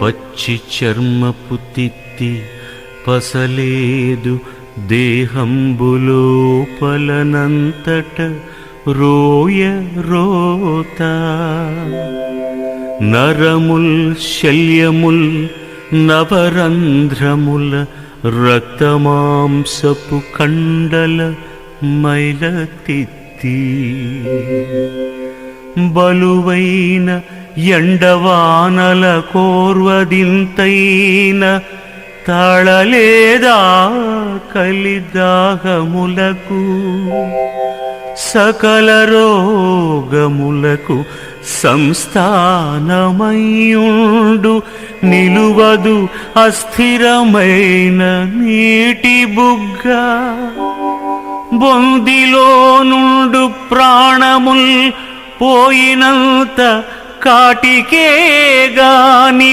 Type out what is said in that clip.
పచ్చి చర్మపు తిత్తి పసలేదు దేహంబులోపలనంతట రోయ రోత. నరముల్ శల్యముల్ నవరంధ్రముల రక్తమాంసపు కండల మైలతిత్తి. బలువైన ఎండవానల కోర్వదింతైన తళలేదా కలిదాహములకు? సకల రోగములకు సంస్థానమయ్యుండు నిలువదు అస్థిరమైన నీటి బుగ్గ. బొందిలో నుండు ప్రాణముల్ పోయినంత కాటికే గాని